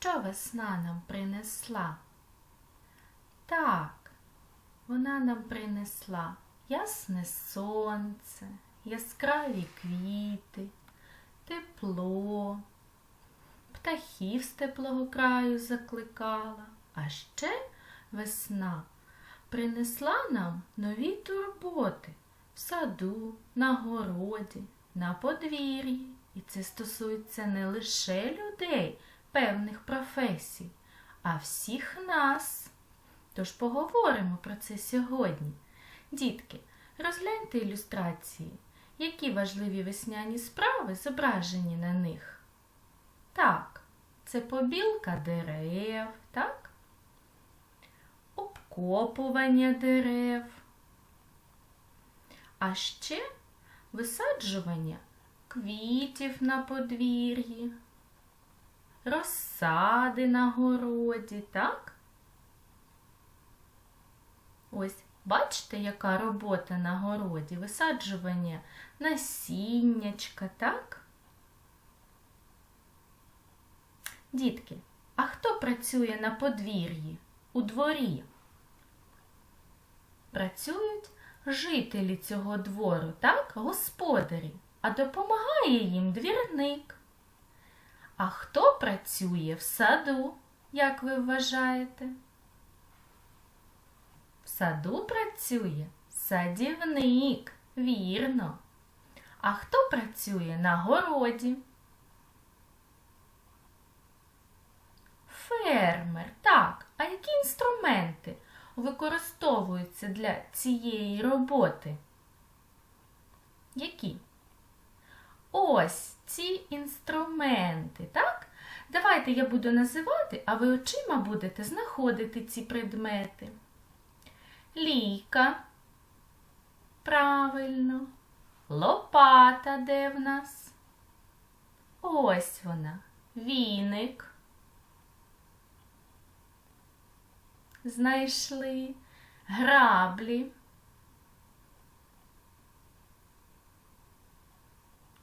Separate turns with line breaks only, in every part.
що весна нам принесла? Так, вона нам принесла ясне сонце, яскраві квіти, тепло, птахів з теплого краю закликала, а ще весна принесла нам нові турботи в саду, на городі, на подвір'ї. І це стосується не лише людей певних професій, а всіх нас. Тож поговоримо про це сьогодні. Дітки, розгляньте ілюстрації, які важливі весняні справи зображені на них. Так, це побілка дерев, так? Обкопування дерев. А ще висаджування квітів на подвір'ї, розсади на городі, так? Ось, бачите, яка робота на городі? Висаджування насіннячка, так? Дітки, а хто працює на подвір'ї у дворі? Працюють жителі цього двору, так, господарі, а допомагає їм двірник. А хто працює в саду, як ви вважаєте? В саду працює садівник, вірно. А хто працює на городі? Фермер, так. А які інструменти використовуються для цієї роботи? Які? Ось ці інструменти, так? Давайте я буду називати, а ви очима будете знаходити ці предмети. Лійка. Правильно. Лопата де в нас? Ось вона. Віник. Знайшли граблі.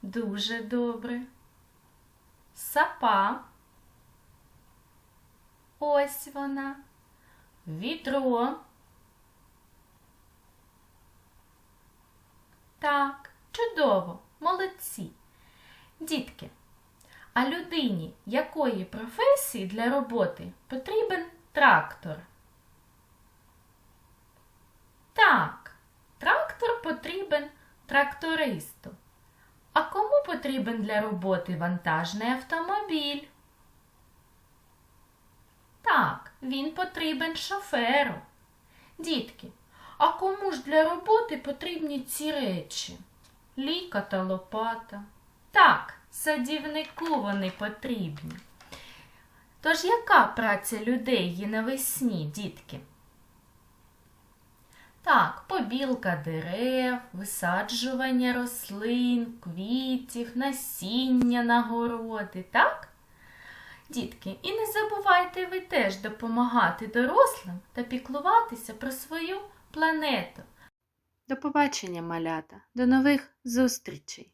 Дуже добре. Сапа. Ось вона. Відро. Так, чудово, молодці. Дітки, а людині якої професії для роботи потрібен трактор? Так, трактор потрібен трактористу. Потрібен для роботи вантажний автомобіль? Так, він потрібен шоферу. Дітки, а кому ж для роботи потрібні ці речі? Ліка та лопата. Так, садівнику вони потрібні. Тож яка праця людей є навесні, дітки? Так, побілка дерев, висаджування рослин, квітів, насіння на городи, так? Дітки, і не забувайте ви теж допомагати дорослим та піклуватися про свою планету. До побачення, малята, до нових зустрічей!